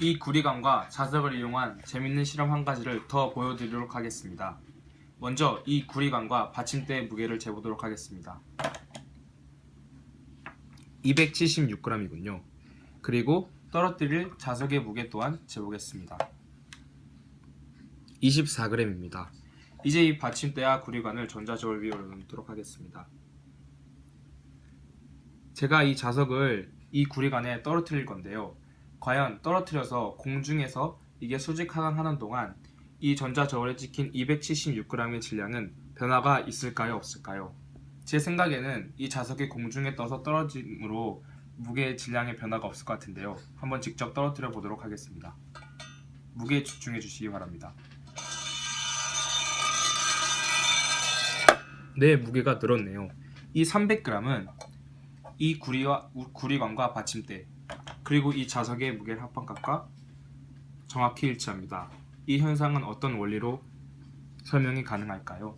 이 구리관과 자석을 이용한 재밌는 실험 한 가지를 더 보여드리도록 하겠습니다. 먼저 이 구리관과 받침대의 무게를 재보도록 하겠습니다. 276g이군요. 그리고 떨어뜨릴 자석의 무게 또한 재보겠습니다. 24g입니다. 이제 이 받침대와 구리관을 전자저울 위에 올려놓도록 하겠습니다. 제가 이 자석을 이 구리관에 떨어뜨릴 건데요. 과연 떨어뜨려서 공중에서 이게 수직 하강하는 동안 이 전자저울에 찍힌 276g의 질량은 변화가 있을까요, 없을까요? 제 생각에는 이 자석이 공중에 떠서 떨어짐으로 무게 질량의 변화가 없을 것 같은데요. 한번 직접 떨어뜨려 보도록 하겠습니다. 무게에 집중해 주시기 바랍니다. 네, 무게가 늘었네요. 이 300g은 이 구리와 우- 구리관과 받침대 그리고 이 자석의 무게를 합한 값과 정확히 일치합니다. 이 현상은 어떤 원리로 설명이 가능할까요?